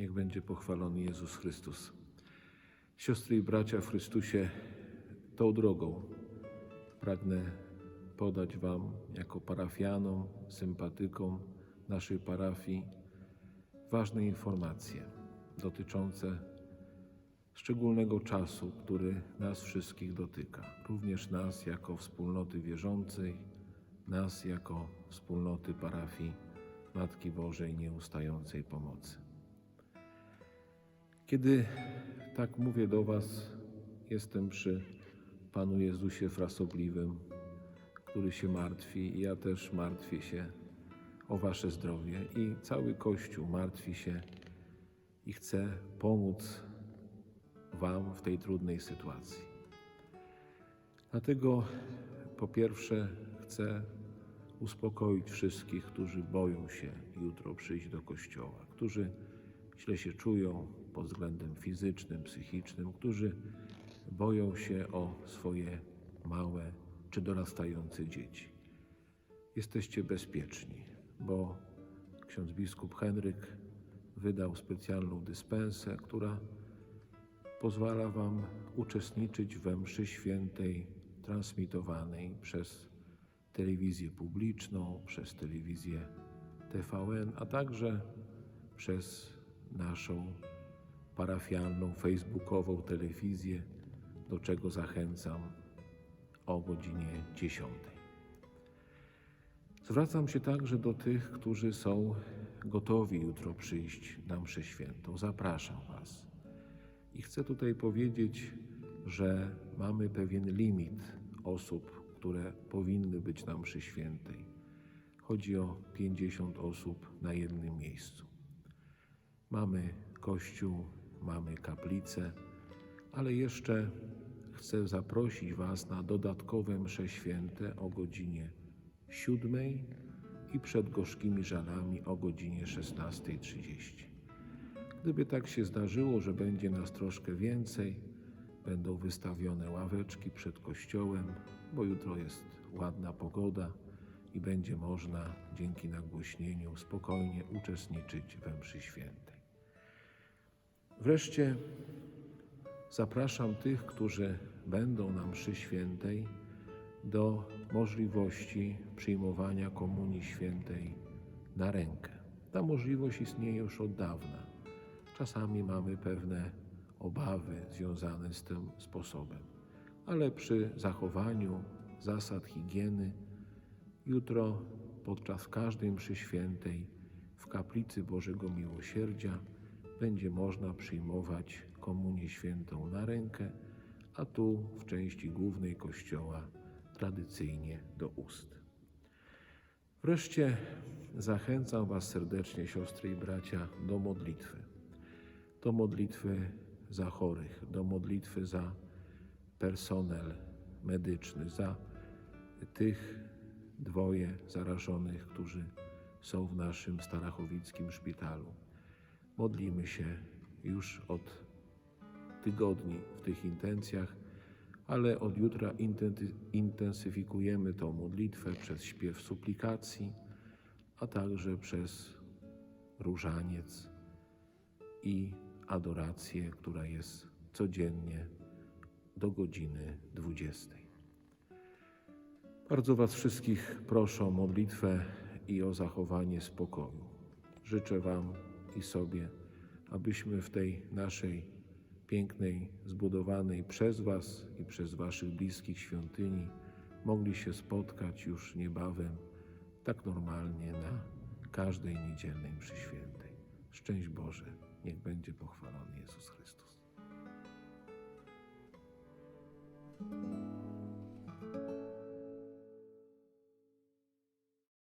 Niech będzie pochwalony Jezus Chrystus. Siostry i bracia w Chrystusie, tą drogą pragnę podać Wam jako parafianom, sympatykom naszej parafii ważne informacje dotyczące szczególnego czasu, który nas wszystkich dotyka, również nas jako wspólnoty wierzącej, nas jako wspólnoty parafii Matki Bożej Nieustającej Pomocy. Kiedy tak mówię do Was, jestem przy Panu Jezusie frasobliwym, który się martwi, i ja też martwię się o Wasze zdrowie, i cały Kościół martwi się i chce pomóc Wam w tej trudnej sytuacji. Dlatego po pierwsze chcę uspokoić wszystkich, którzy boją się jutro przyjść do kościoła, którzy źle się czują pod względem fizycznym, psychicznym, którzy boją się o swoje małe czy dorastające dzieci. Jesteście bezpieczni, bo ksiądz biskup Henryk wydał specjalną dyspensę, która pozwala Wam uczestniczyć we mszy świętej transmitowanej przez telewizję publiczną, przez telewizję TVN, a także przez naszą parafialną, facebookową telewizję, do czego zachęcam o godzinie 10. Zwracam się także do tych, którzy są gotowi jutro przyjść na mszę świętą. Zapraszam Was. I chcę tutaj powiedzieć, że mamy pewien limit osób, które powinny być na mszy świętej. Chodzi o 50 osób na jednym miejscu. Mamy kościół, mamy kaplicę, ale jeszcze chcę zaprosić Was na dodatkowe msze święte o godzinie 7 i przed gorzkimi żalami o godzinie 16.30. Gdyby tak się zdarzyło, że będzie nas troszkę więcej, będą wystawione ławeczki przed kościołem, bo jutro jest ładna pogoda i będzie można dzięki nagłośnieniu spokojnie uczestniczyć we mszy świętej. Wreszcie zapraszam tych, którzy będą na mszy świętej do możliwości przyjmowania komunii świętej na rękę. Ta możliwość istnieje już od dawna. Czasami mamy pewne obawy związane z tym sposobem, ale przy zachowaniu zasad higieny jutro podczas każdej mszy świętej w kaplicy Bożego Miłosierdzia będzie można przyjmować komunię świętą na rękę, a tu w części głównej kościoła tradycyjnie do ust. Wreszcie zachęcam Was serdecznie, siostry i bracia, do modlitwy. Do modlitwy za chorych, do modlitwy za personel medyczny, za tych dwoje zarażonych, którzy są w naszym starachowickim szpitalu. Modlimy się już od tygodni w tych intencjach, ale od jutra intensyfikujemy tą modlitwę przez śpiew suplikacji, a także przez różaniec i adorację, która jest codziennie do godziny 20. Bardzo Was wszystkich proszę o modlitwę i o zachowanie spokoju. Życzę Wam i sobie, abyśmy w tej naszej pięknej, zbudowanej przez Was i przez Waszych bliskich świątyni mogli się spotkać już niebawem, tak normalnie na każdej niedzielnej mszy świętej. Szczęść Boże, niech będzie pochwalony Jezus Chrystus.